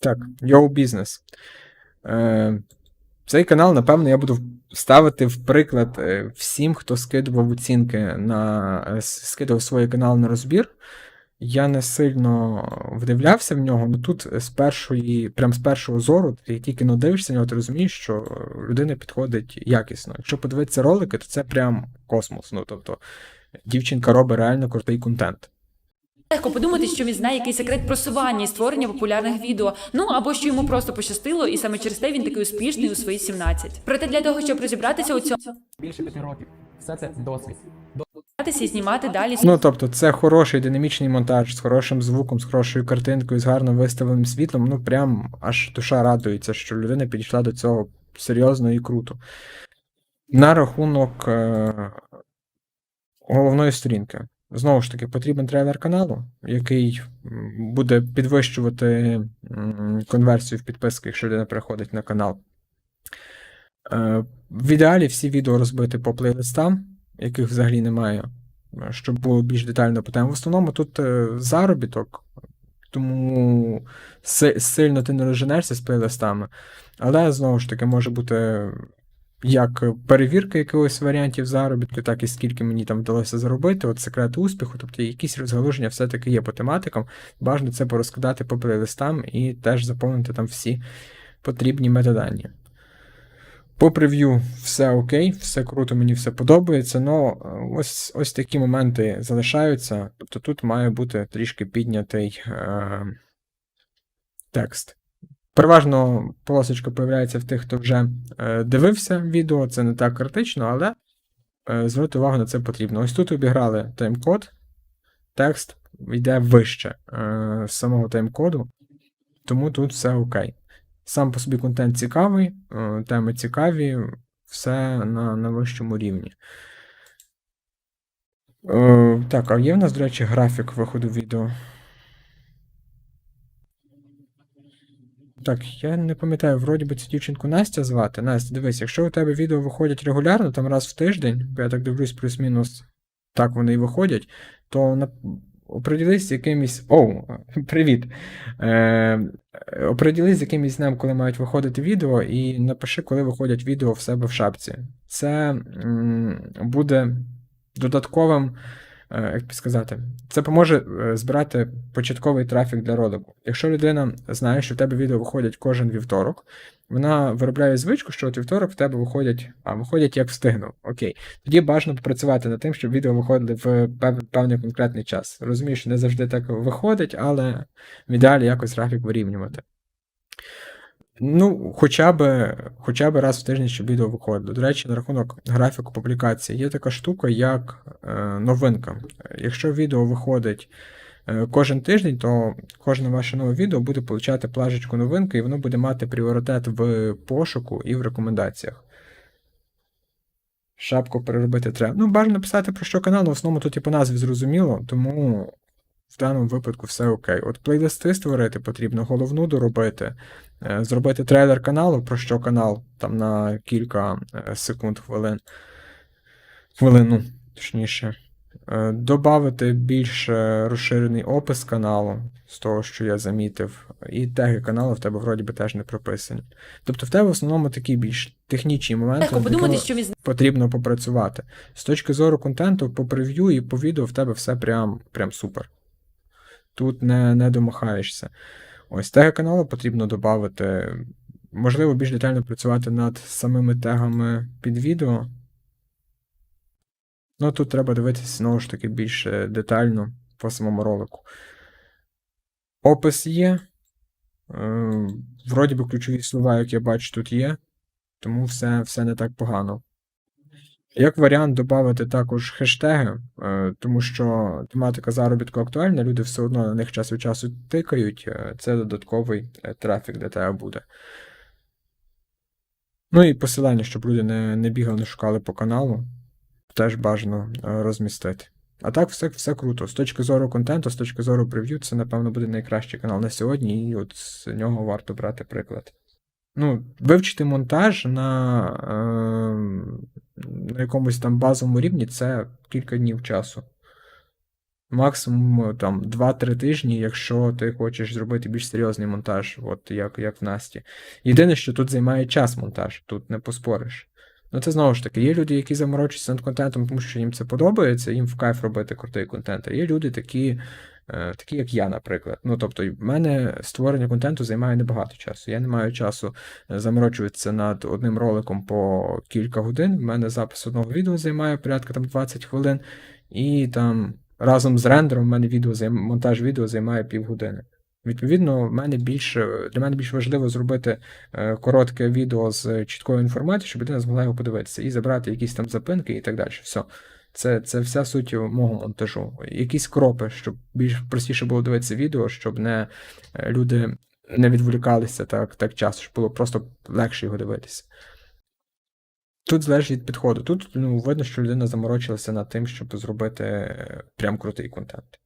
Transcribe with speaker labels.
Speaker 1: Так, Йоу Бізнес. Е, цей канал, напевно, я буду ставити в приклад е, всім, хто скидував оцінки на е, скидував свої канали на розбір. Я не сильно вдивлявся в нього, але тут з першої, прям з першого зору, ти тільки ну, дивишся на нього, ти розумієш, що людина підходить якісно. Якщо подивитися ролики, то це прям космос. Ну, тобто, дівчинка робить реально крутий контент.
Speaker 2: Легко подумати, що він знає якийсь секрет просування і створення популярних відео. Ну або що йому просто пощастило, і саме через те він такий успішний у свої 17. Проте для того, щоб розібратися у цьому
Speaker 3: більше п'яти років. Все це досвід.
Speaker 2: і знімати далі
Speaker 1: Ну, тобто, це хороший динамічний монтаж з хорошим звуком, з хорошою картинкою, з гарно виставленим світлом. Ну, прям аж душа радується, що людина підійшла до цього серйозно і круто. На рахунок е- головної сторінки. Знову ж таки, потрібен трейлер каналу, який буде підвищувати конверсію в підписки, якщо людина переходить на канал. Е, В ідеалі всі відео розбити по плейлистам, яких взагалі немає, е, щоб було більш детально по темам. В основному тут е, заробіток, тому сильно ти не розженешся з плейлистами. Але знову ж таки може бути як перевірка якихось варіантів заробітку, так і скільки мені там вдалося заробити, от секрет успіху, тобто якісь розгалуження все-таки є по тематикам. Бажано це порозкидати по плейлистам і теж заповнити там всі потрібні метадані. По прев'ю все окей, все круто, мені все подобається, але ось, ось такі моменти залишаються. Тобто тут має бути трішки піднятий е, текст. Переважно полосочка появляється в тих, хто вже е, дивився відео, це не так критично, але е, звернути увагу на це потрібно. Ось тут обіграли тайм-код, текст йде вище е, самого тайм-коду, тому тут все окей. Сам по собі контент цікавий, теми цікаві, все на, на вищому рівні. Так, а є в нас, до речі, графік виходу відео. Так, я не пам'ятаю, вроді би цю дівчинку Настя звати. Настя, дивись, якщо у тебе відео виходять регулярно, там раз в тиждень, бо я так дивлюсь, плюс-мінус, так вони і виходять, то оприділись з якимось. Оу, привіт. Е... Оприділись з якимось днем, коли мають виходити відео, і напиши, коли виходять відео в себе в шапці. Це м, буде додатковим. Е, Як сказати, це поможе е, збирати початковий трафік для ролику. Якщо людина знає, що в тебе відео виходять кожен вівторок, вона виробляє звичку, що от вівторок в тебе виходять, а виходять як встигну. Окей. Тоді бажано попрацювати над тим, щоб відео виходили в пев- певний конкретний час. Розумію, що не завжди так виходить, але в ідеалі якось графік вирівнювати. Ну, хоча б, хоча б раз в тиждень, щоб відео виходило. До речі, на рахунок графіку публікації є така штука, як е, новинка. Якщо відео виходить е, кожен тиждень, то кожне ваше нове відео буде получати плажечку новинки, і воно буде мати пріоритет в пошуку і в рекомендаціях. Шапку переробити треба. Ну, бажано писати про що канал, але в основному тут і по назві зрозуміло, тому в даному випадку все окей. От плейлисти створити потрібно, головну доробити, е, зробити трейлер каналу, про що канал там на кілька е, секунд, хвилин. Хвилину, точніше. Е, Добавити більш розширений опис каналу, з того, що я замітив, і теги каналу в тебе вроді би теж не прописані. Тобто в тебе в основному такі більш технічні моменти,
Speaker 2: легко подумати, що він
Speaker 1: потрібно попрацювати. З точки зору контенту, по прев'ю і по відео в тебе все прям, прям супер. Тут не, не домахаєшся. Ось теги каналу потрібно додати. Можливо, більш детально працювати над самими тегами під відео. Ну, тут треба дивитися знову ж таки більш е, детально по самому ролику. Опис є. Е, Вроді би ключові слова, як я бачу, тут є. Тому все, все не так погано. Як варіант додати також хештеги, е, тому що тематика заробітку актуальна, люди все одно на них час від часу тикають, е, це додатковий е, трафік для тебе буде. Ну і посилання, щоб люди не, не бігали, не шукали по каналу, теж бажано розмістити. А так, все, все круто. З точки зору контенту, з точки зору прев'ю, це, напевно, буде найкращий канал на сьогодні, і от з нього варто брати приклад. Ну, вивчити монтаж на, е, на якомусь там базовому рівні це кілька днів часу. Максимум там 2-3 тижні, якщо ти хочеш зробити більш серйозний монтаж, от як, як в Насті. Єдине, що тут займає час монтаж, тут не поспориш. Ну, це знову ж таки, є люди, які заморочуються над контентом, тому що їм це подобається, їм в кайф робити крутий контент. А є люди такі, е, такі, як я, наприклад. Ну, тобто, в мене створення контенту займає небагато часу. Я не маю часу е, заморочуватися над одним роликом по кілька годин. В мене запис одного відео займає порядка там 20 хвилин, і там разом з рендером в мене відео займ... монтаж відео займає півгодини. Відповідно, мене більше, для мене більш важливо зробити е, коротке відео з чіткою інформацією, щоб людина змогла його подивитися і забрати якісь там запинки і так далі. Все. Це, це вся суть мого монтажу. Якісь кропи, щоб більш простіше було дивитися відео, щоб не е, люди не відволікалися так, так часто, щоб було просто легше його дивитися. Тут залежить від підходу. Тут ну, видно, що людина заморочилася над тим, щоб зробити е, прям крутий контент.